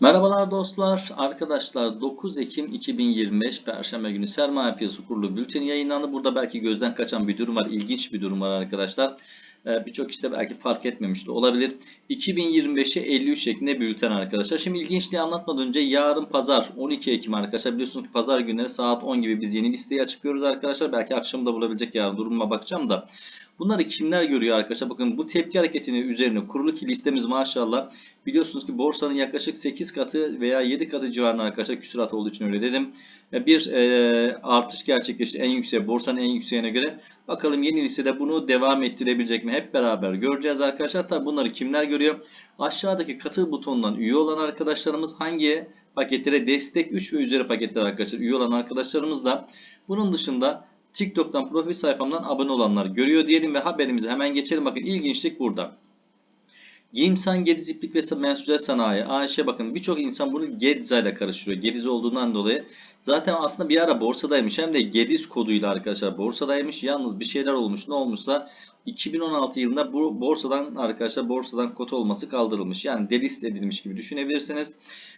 Merhabalar dostlar, arkadaşlar 9 Ekim 2025 Perşembe günü Sermaye Piyasası Kurulu bülteni yayınlandı. Burada belki gözden kaçan bir durum var, ilginç bir durum var arkadaşlar. Ee, Birçok işte belki fark etmemiş de olabilir. 2025'e 53 şeklinde bülten arkadaşlar. Şimdi ilginçliği anlatmadan önce yarın pazar 12 Ekim arkadaşlar biliyorsunuz ki pazar günleri saat 10 gibi biz yeni listeyi açıklıyoruz arkadaşlar. Belki akşam da bulabilecek yarın durumuma bakacağım da. Bunları kimler görüyor arkadaşlar? Bakın bu tepki hareketini üzerine kurulu ki listemiz maşallah biliyorsunuz ki borsanın yaklaşık 8 katı veya 7 katı civarında arkadaşlar küsurat olduğu için öyle dedim. E, Bir e, artış gerçekleşti en yüksek borsanın en yükseğine göre. Bakalım yeni listede bunu devam ettirebilecek mi? Hep beraber göreceğiz arkadaşlar. Tabi bunları kimler görüyor? Aşağıdaki katıl butonundan üye olan arkadaşlarımız hangi paketlere destek 3 ve üzeri paketler arkadaşlar üye olan arkadaşlarımız da bunun dışında TikTok'tan profil sayfamdan abone olanlar görüyor diyelim ve haberimize hemen geçelim. Bakın ilginçlik burada. Giyimsan, Gediz İplik ve Mensucat Sanayi. Ayşe bakın birçok insan bunu Gedza ile karıştırıyor. Gediz olduğundan dolayı. Zaten aslında bir ara borsadaymış. Hem de Gediz koduyla arkadaşlar borsadaymış. Yalnız bir şeyler olmuş. Ne olmuşsa 2016 yılında bu borsadan arkadaşlar borsadan kota olması kaldırılmış. Yani delist edilmiş gibi düşünebilirsiniz.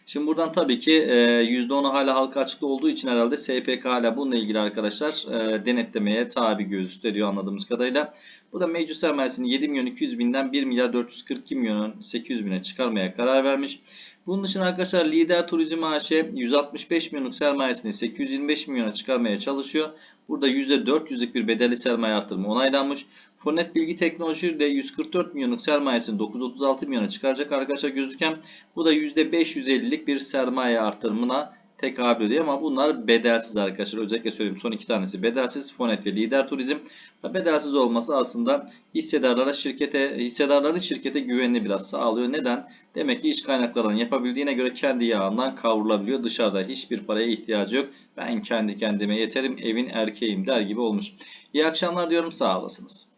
Şimdi buradan tabii ki e, %10'u hala halka açıkta olduğu için herhalde SPK hala bununla ilgili arkadaşlar e, denetlemeye tabi gösteriyor anladığımız kadarıyla. Bu da mevcut sermayesini 7 milyon 200 binden 1 milyar 442 milyon 800 bine çıkarmaya karar vermiş. Bunun dışında arkadaşlar Lider Turizm AŞ 165 milyonluk sermayesini 825 milyona çıkarmaya çalışıyor. Burada %400'lük bir bedelli sermaye artırımı onaylanmış. Fonet Bilgi Teknoloji de 144 milyonluk sermayesini 936 milyona çıkaracak arkadaşlar gözüken. Bu da %550'lik bir sermaye artırımına tekabül ediyor ama bunlar bedelsiz arkadaşlar. Özellikle söyleyeyim son iki tanesi bedelsiz. Fonet ve Lider Turizm. Bedelsiz olması aslında hissedarlara şirkete hissedarların şirkete güvenini biraz sağlıyor. Neden? Demek ki iç kaynaklardan yapabildiğine göre kendi yağından kavrulabiliyor. Dışarıda hiçbir paraya ihtiyacı yok. Ben kendi kendime yeterim, evin erkeğim der gibi olmuş. İyi akşamlar diyorum. Sağ olasınız.